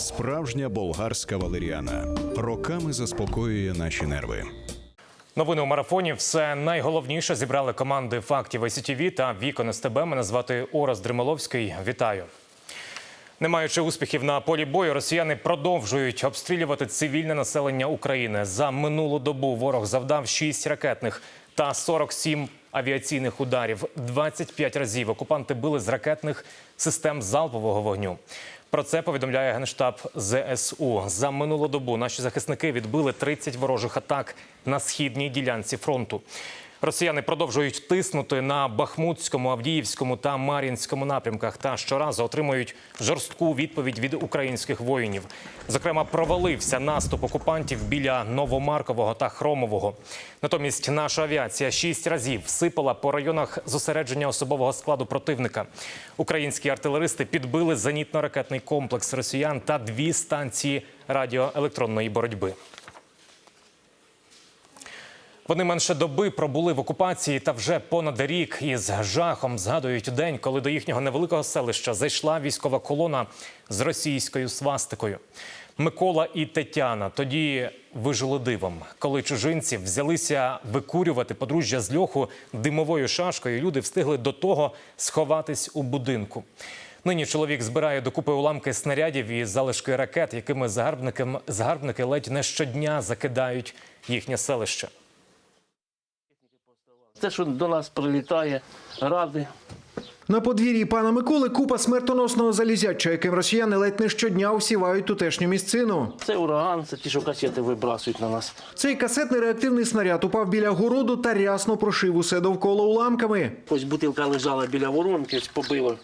Справжня болгарська валеріана роками заспокоює наші нерви. Новини у марафоні. Все найголовніше зібрали команди фактів ICTV та Вікон СТБ. Мене звати Ораз Дримоловський. Вітаю. Не маючи успіхів на полі бою, росіяни продовжують обстрілювати цивільне населення України. За минулу добу ворог завдав 6 ракетних та 47 авіаційних ударів. 25 разів окупанти били з ракетних систем залпового вогню. Про це повідомляє генштаб ЗСУ. За минулу добу наші захисники відбили 30 ворожих атак на східній ділянці фронту. Росіяни продовжують тиснути на Бахмутському, Авдіївському та Мар'їнському напрямках та щоразу отримують жорстку відповідь від українських воїнів. Зокрема, провалився наступ окупантів біля Новомаркового та Хромового. Натомість наша авіація шість разів всипала по районах зосередження особового складу противника. Українські артилеристи підбили зенітно-ракетний комплекс росіян та дві станції радіоелектронної боротьби. Вони менше доби пробули в окупації та вже понад рік із жахом згадують день, коли до їхнього невеликого селища зайшла військова колона з російською свастикою. Микола і Тетяна тоді вижили дивом, коли чужинці взялися викурювати подружжя з льоху димовою шашкою. Люди встигли до того сховатись у будинку. Нині чоловік збирає докупи уламки снарядів і залишки ракет, якими загарбники, загарбники ледь не щодня закидають їхнє селище. Те, що до нас прилітає, ради. На подвір'ї пана Миколи купа смертоносного залізяча, яким росіяни ледь не щодня усівають тутешню місцину. Це ураган, це ті, що касети вибрасують на нас. Цей касетний реактивний снаряд упав біля городу та рясно прошив усе довкола уламками. Ось бутилка лежала біля воронки, ось побило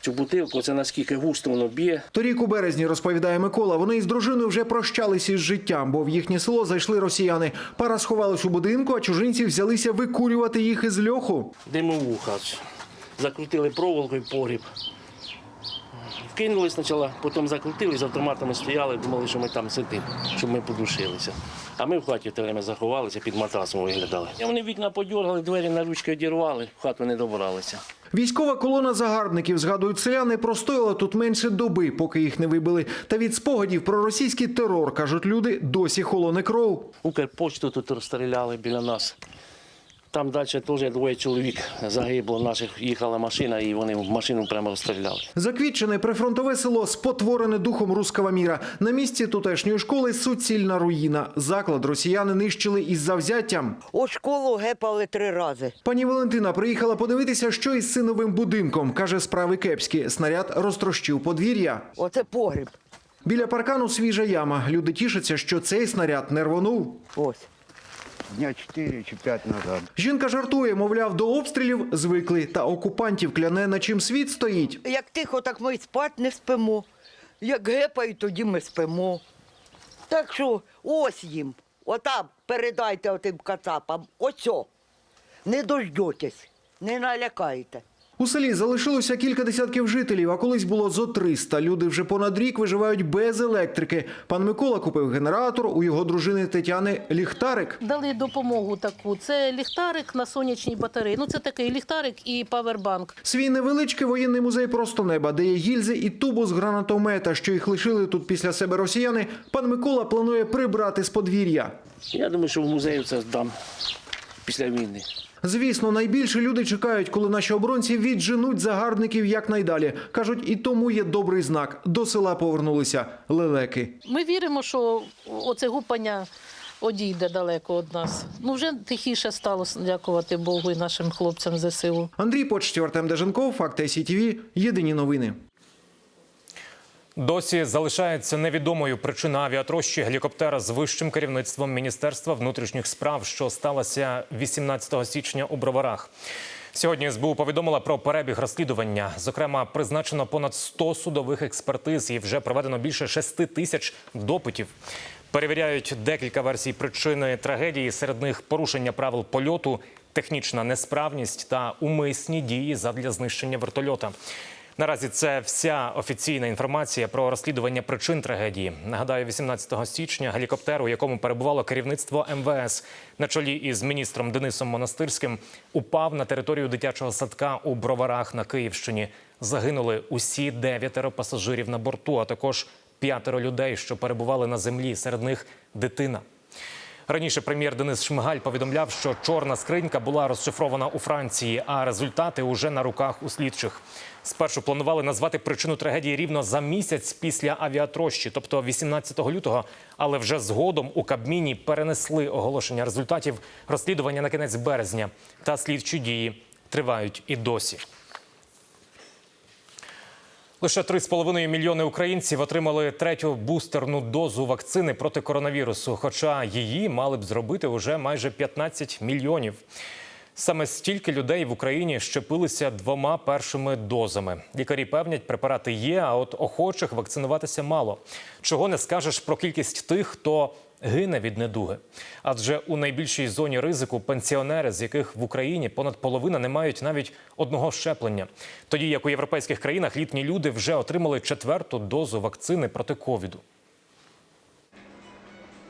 цю бутилку. Це наскільки густо воно б'є. Торік у березні, розповідає Микола, вони із дружиною вже прощалися із життям, бо в їхнє село зайшли росіяни. Пара сховалась у будинку, а чужинці взялися викурювати їх із льоху. Димовуха. Закрутили проволокою погріб. Вкинули спочатку, потім закрутили, з автоматами стояли, думали, що ми там сидимо, щоб ми подушилися. А ми в хаті те время заховалися, під матрасом виглядали. І вони вікна подергали, двері на ручки одірвали, в хату не добралися. Військова колона загарбників, згадують селяни, простояла тут менше доби, поки їх не вибили. Та від спогадів про російський терор, кажуть люди, досі холоне кров. Укрпочту тут розстріляли біля нас. Там далі теж двоє чоловік загибло. Наших їхала машина, і вони в машину прямо розстріляли. Заквітчене прифронтове село спотворене духом руского міра. На місці тутешньої школи суцільна руїна. Заклад росіяни нищили із завзяттям. У школу гепали три рази. Пані Валентина приїхала подивитися, що із синовим будинком. каже, справи кепські. Снаряд розтрощив подвір'я. Оце погріб. Біля паркану свіжа яма. Люди тішаться, що цей снаряд не рвонув. Ось. Дня 4 чи 5 назад. Жінка жартує, мовляв, до обстрілів звикли, та окупантів кляне, на чим світ стоїть. Як тихо, так ми й спать не спимо. Як гепають, тоді ми спимо. Так що ось їм. Отам передайте отим кацапам. Оцьо. Не дождетесь, не налякайте. У селі залишилося кілька десятків жителів, а колись було зо 300. Люди вже понад рік виживають без електрики. Пан Микола купив генератор, у його дружини Тетяни ліхтарик. Дали допомогу таку. Це ліхтарик на сонячній батареї. Ну це такий ліхтарик і павербанк. Свій невеличкий воєнний музей просто неба, де є гільзи і тубус гранатомета, що їх лишили тут після себе росіяни. Пан Микола планує прибрати з подвір'я. Я думаю, що в музею це здам після війни. Звісно, найбільше люди чекають, коли наші оборонці відженуть загарбників якнайдалі. кажуть, і тому є добрий знак. До села повернулися лелеки. Ми віримо, що оце гупання одійде далеко від нас. Ну вже тихіше стало, дякувати Богу і нашим хлопцям ЗСУ. Андрій Почтів, Артем Деженков, Факти СІТВ. Єдині новини. Досі залишається невідомою причина авіатрощі гелікоптера з вищим керівництвом Міністерства внутрішніх справ, що сталося 18 січня у Броварах. Сьогодні СБУ повідомила про перебіг розслідування. Зокрема, призначено понад 100 судових експертиз і вже проведено більше 6 тисяч допитів. Перевіряють декілька версій причини трагедії. Серед них порушення правил польоту, технічна несправність та умисні дії задля знищення вертольота. Наразі це вся офіційна інформація про розслідування причин трагедії. Нагадаю, 18 січня гелікоптер, у якому перебувало керівництво МВС на чолі із міністром Денисом Монастирським, упав на територію дитячого садка у Броварах на Київщині. Загинули усі дев'ятеро пасажирів на борту, а також П'ятеро людей, що перебували на землі, серед них дитина. Раніше прем'єр Денис Шмигаль повідомляв, що чорна скринька була розшифрована у Франції, а результати уже на руках у слідчих. Спершу планували назвати причину трагедії рівно за місяць після авіатрощі, тобто 18 лютого. Але вже згодом у Кабміні перенесли оголошення результатів розслідування на кінець березня. Та слідчі дії тривають і досі. Лише 3,5 мільйони українців отримали третю бустерну дозу вакцини проти коронавірусу, хоча її мали б зробити уже майже 15 мільйонів. Саме стільки людей в Україні щепилися двома першими дозами. Лікарі певнять, препарати є, а от охочих вакцинуватися мало. Чого не скажеш про кількість тих, хто гине від недуги. Адже у найбільшій зоні ризику пенсіонери, з яких в Україні понад половина не мають навіть одного щеплення. Тоді як у європейських країнах літні люди вже отримали четверту дозу вакцини проти ковіду.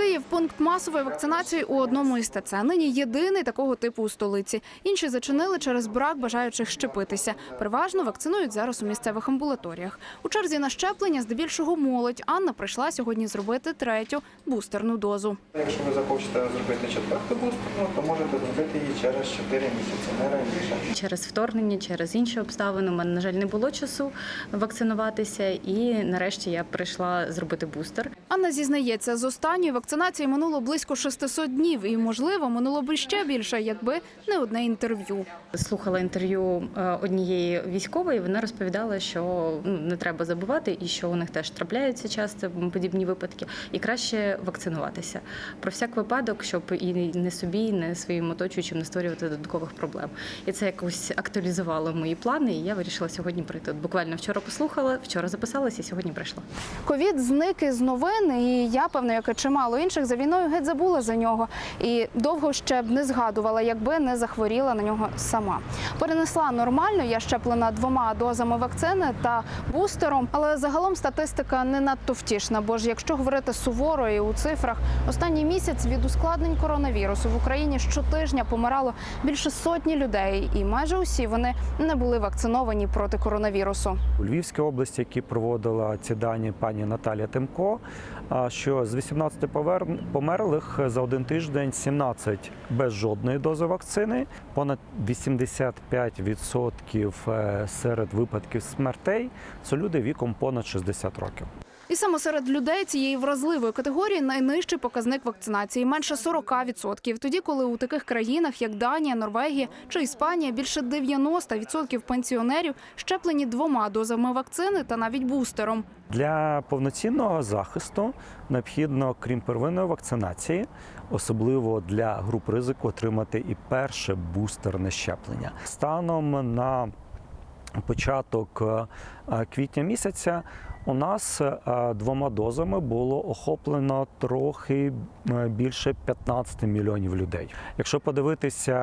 Київ пункт масової вакцинації у одному із ТЦ. Нині єдиний такого типу у столиці. Інші зачинили через брак бажаючих щепитися. Переважно вакцинують зараз у місцевих амбулаторіях. У черзі на щеплення здебільшого молодь. Анна прийшла сьогодні зробити третю бустерну дозу. Якщо ви захочете зробити четверту бустерну, то можете зробити її через 4 місяці, не раніше. Через вторгнення, через інші обставини у мене, на жаль, не було часу вакцинуватися, і нарешті я прийшла зробити бустер. Анна зізнається, з останньої вакцинації минуло близько 600 днів, і можливо минуло б ще більше, якби не одне інтерв'ю. Слухала інтерв'ю е, однієї військової. Вона розповідала, що ну, не треба забувати, і що у них теж трапляються часто подібні випадки, і краще вакцинуватися про всяк випадок, щоб і не собі, і не своїм оточуючим не створювати додаткових проблем. І це якось актуалізувало мої плани. І я вирішила сьогодні прийти. От буквально вчора послухала, вчора записалася, і сьогодні прийшла. Ковід зник із новин, і я, певно, як і чимало інших, за війною геть забула за нього. І довго ще б не згадувала, якби не захворіла на нього сама. Перенесла нормально, я щеплена двома дозами вакцини та бустером, але загалом статистика не надто втішна. Бо ж якщо говорити суворо і у цифрах, останній місяць від ускладнень коронавірусу в Україні щотижня помирало більше сотні людей, і майже усі вони не були вакциновані проти коронавірусу. у Львівській області, які проводила ці дані пані Наталія Тимко, що з 18 повер- померлих за один тиждень 17 без жодної дози вакцини, понад 85% е, серед випадків смертей це люди віком понад 60 років. І саме серед людей цієї вразливої категорії найнижчий показник вакцинації менше 40%. Тоді, коли у таких країнах, як Данія, Норвегія чи Іспанія, більше 90% пенсіонерів щеплені двома дозами вакцини та навіть бустером. Для повноцінного захисту необхідно, крім первинної вакцинації, особливо для груп ризику, отримати і перше бустерне щеплення. Станом на початок е, квітня місяця у нас е, двома дозами було охоплено трохи е, більше 15 мільйонів людей. Якщо подивитися,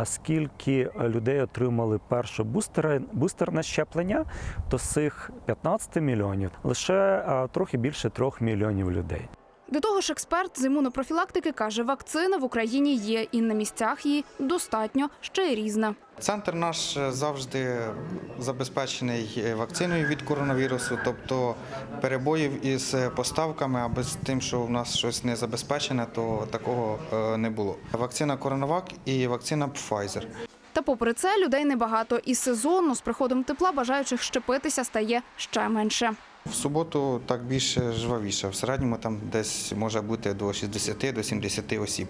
е, скільки людей отримали перше бустере, бустерне щеплення, то з цих 15 мільйонів лише трохи більше 3 мільйонів людей. До того ж, експерт з імунопрофілактики каже, вакцина в Україні є, і на місцях її достатньо ще й різна. Центр наш е, завжди забезпечений е, вакциною від коронавірусу, тобто перебоїв із е, поставками або з тим, що в нас щось не забезпечене, то такого не було. Вакцина Коронавак і вакцина Pfizer. Та попри це людей небагато. І сезонно з приходом тепла бажаючих щепитися стає ще менше. В суботу так більше жвавіше. В середньому там десь може бути до 60 до 70 осіб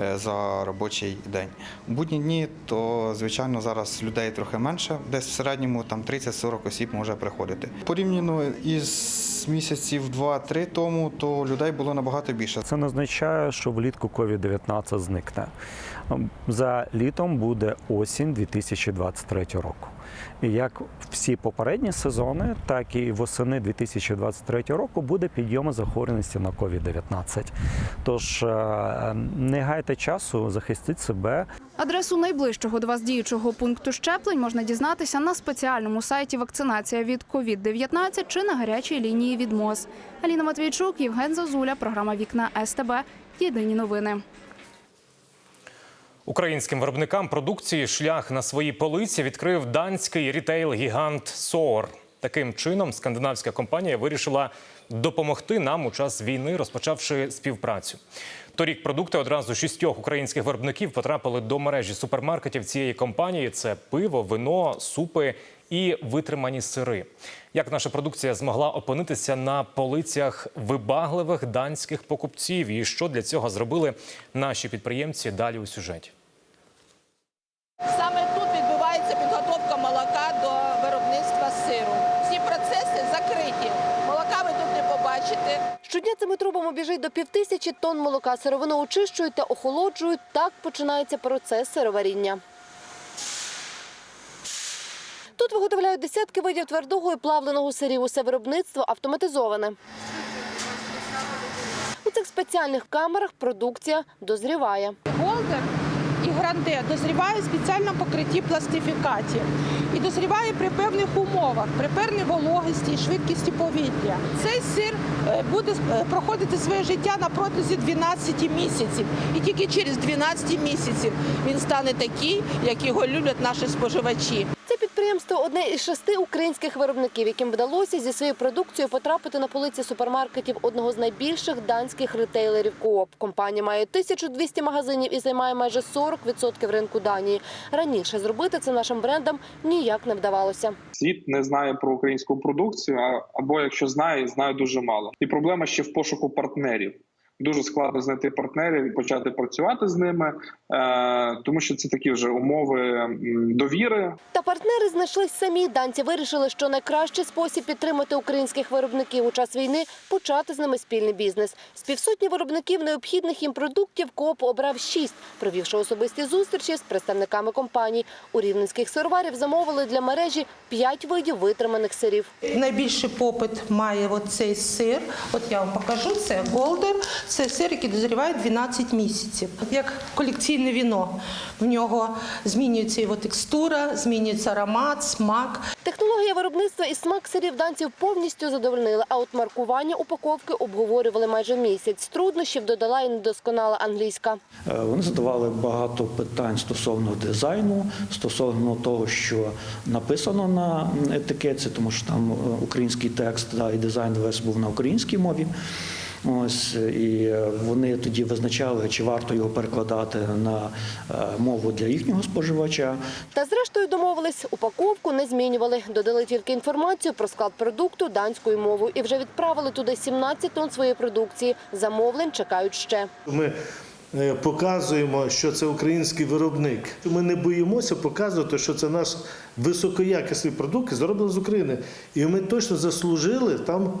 е, за робочий день. У будні дні, то звичайно зараз людей трохи менше, десь в середньому там 30-40 осіб може приходити. Порівняно із місяців 2-3 тому, то людей було набагато більше. Це не означає, що влітку COVID-19 зникне. За літом буде осінь 2023 року. Як всі попередні сезони, так і восени 2023 року буде підйом захворюваності на COVID-19. Тож е, не гайте часу, захистіть себе, Адресу найближчого до вас діючого пункту щеплень можна дізнатися на спеціальному сайті вакцинація від COVID-19 чи на гарячій лінії від МОЗ. Аліна Матвійчук, Євген Зазуля, програма Вікна СТБ. Єдині новини. Українським виробникам продукції шлях на свої полиці відкрив данський рітейл-гігант Соор. Таким чином, скандинавська компанія вирішила допомогти нам у час війни, розпочавши співпрацю. Торік продукти одразу шістьох українських виробників потрапили до мережі супермаркетів цієї компанії. Це пиво, вино, супи і витримані сири. Як наша продукція змогла опинитися на полицях вибагливих данських покупців, і що для цього зробили наші підприємці? Далі у сюжеті. Саме тут відбувається підготовка молока до виробництва сиру. Всі процеси закриті. Молока ви тут не побачите. Щодня цими трубами біжить до півтисячі тонн молока. Сировину очищують та охолоджують. Так починається процес сироваріння. Тут виготовляють десятки видів твердого і плавленого сирів. Усе виробництво автоматизоване. У цих спеціальних камерах продукція дозріває. Голдер гранде дозріває в спеціальному покритті пластифікаті. І дозріває при певних умовах, при певній вологості і швидкості повітря. Цей сир е, буде е, проходити своє життя на протязі 12 місяців. І тільки через 12 місяців він стане такий, як його люблять наші споживачі. Це підприємство одне із шести українських виробників, яким вдалося зі своєю продукцією потрапити на полиці супермаркетів одного з найбільших данських ретейлерів Коop. Компанія має 1200 магазинів і займає майже 40% ринку Данії. Раніше зробити це нашим брендам ніяк не вдавалося. світ не знає про українську продукцію, або якщо знає, знає дуже мало. І проблема ще в пошуку партнерів. Дуже складно знайти партнерів і почати працювати з ними, е, тому що це такі вже умови довіри. Та партнери знайшлись самі. Данці вирішили, що найкращий спосіб підтримати українських виробників у час війни почати з ними спільний бізнес. З півсотні виробників необхідних їм продуктів КОП обрав шість, провівши особисті зустрічі з представниками компаній. У рівненських сироварів замовили для мережі п'ять видів витриманих сирів. Найбільший попит має от цей сир. От я вам покажу. Це голдер. Це сир, який дозріває 12 місяців. Як колекційне віно. В нього змінюється його текстура, змінюється аромат, смак. Технологія виробництва і смак сирів данців повністю задовольнили, а от маркування упаковки обговорювали майже місяць. Труднощів додала і недосконала англійська. Е, Вони задавали багато питань стосовно дизайну, стосовно того, що написано на етикетці, тому що там е, український текст да, і дизайн весь був на українській мові. Ось і е, вони тоді визначали, чи варто його перекладати на е, мову для їхнього споживача. Та зрештою домовились, упаковку не змінювали. Додали тільки інформацію про склад продукту данською мовою і вже відправили туди 17 тонн своєї продукції. Замовлень чекають ще. Ми е, показуємо, що це український виробник. Ми не боїмося показувати, що це наш високоякісний продукт, зроблений з України. І ми точно заслужили там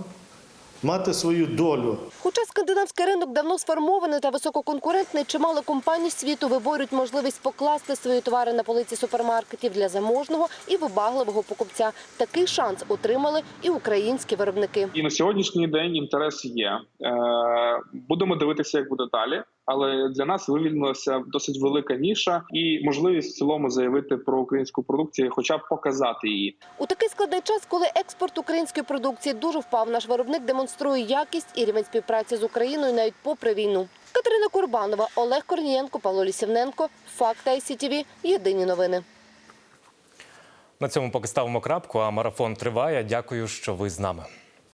мати свою долю. Хоча скандинавський ринок давно сформований та висококонкурентний, чимало компаній світу виборюють можливість покласти свої товари на полиці супермаркетів для заможного і вибагливого покупця. Такий шанс отримали і українські виробники. І на сьогоднішній день інтерес є. Е, будемо дивитися, як буде далі. Але для нас вивільнилася досить велика ніша і можливість в цілому заявити про українську продукцію, хоча б показати її. У такий складний час, коли експорт української продукції дуже впав, наш виробник демонструє якість і рівень співпраці з Україною навіть попри війну. Катерина Курбанова, Олег Корнієнко, Павло Лісівненко. Факт ICTV. Єдині новини. На цьому поки ставимо крапку. А марафон триває. Дякую, що ви з нами.